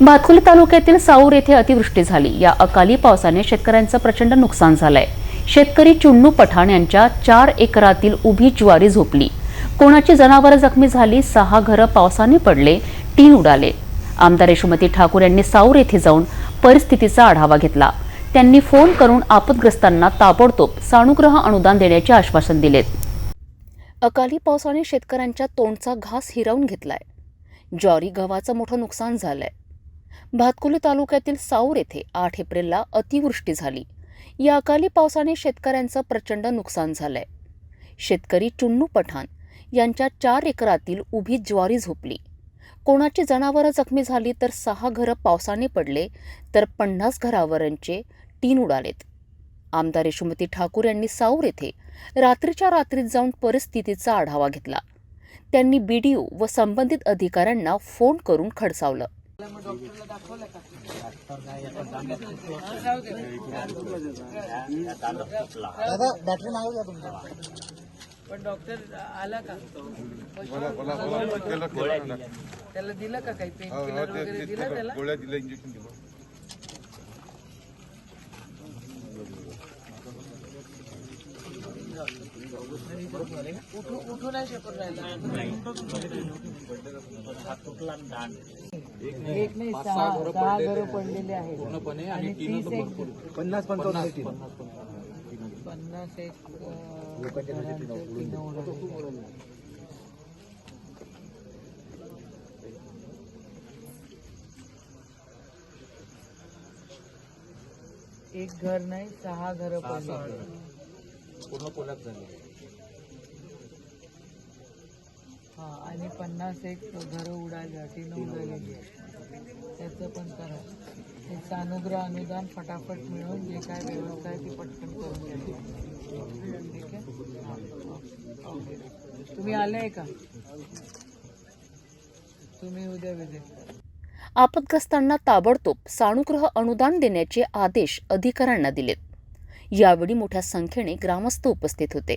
भातकुली तालुक्यातील साऊर येथे अतिवृष्टी झाली. या अकाली पावसाने शेतकऱ्यांचं प्रचंड नुकसान झालंय. शेतकरी चुन्नू पठाण यांच्या चार एकरातील उभी ज्वारी झोपली. कोणाची जनावरं जखमी झाली सहा घरं पावसाने पडले टीन उडाले. आमदार यशोमती ठाकूर यांनी साऊर येथे जाऊन परिस्थितीचा आढावा घेतला. त्यांनी फोन करून आपदग्रस्तांना ताबडतोब सानुग्रह अनुदान देण्याचे आश्वासन दिलेत. अकाली पावसाने शेतकऱ्यांच्या तोंडचा घास हिरावून घेतलाय. ज्वारी गव्हाचं मोठं नुकसान झालंय. भातकुली तालुक्यातील साऊर येथे आठ एप्रिलला अतिवृष्टी झाली. या अकाली पावसाने शेतकऱ्यांचं प्रचंड नुकसान झालंय. शेतकरी चुन्नू पठाण यांच्या चार एकरातील उभी ज्वारी झोपली. कोणाची जनावरं जखमी झाली तर सहा घरं पावसाने पडले तर पन्नास घरावरांचे टीन उडालेत. आमदार यशोमती ठाकूर यांनी साऊर येथे रात्रीच्या रात्रीत जाऊन परिस्थितीचा आढावा घेतला. त्यांनी बीडीओ व संबंधित अधिकाऱ्यांना फोन करून खडसावलं. दादा बॅटरी का तुमच्या पण डॉक्टर आला का? त्याला दिलं का काही? पेन किलर वगैरे दिलं त्याला? गोळ्या दिल्या इंजेक्शन दिलं उठू उठू नाही शकत राहिला एक नाही सहा सहा घरं पडलेले आहेत आणि तीस एक पन्नास पंचावन्न पन्नास एक. एक घर नाही सहा घर पडले हा आणि पन्नास एक घर उडायला तीन उडालेली त्याचं पण करा. ते सानुग्रह अनुदान फटाफट मिळून जे काय व्यवस्था आहे ती पटकन करून द्या ठीक आहे? हा, ओके. तुम्ही आले का? तुम्ही उद्या विजिट करा. आपदग्रस्तांना ताबडतोब सानुग्रह अनुदान देण्याचे आदेश अधिकाऱ्यांना दिलेत. यावेळी मोठ्या संख्येने ग्रामस्थ उपस्थित होते.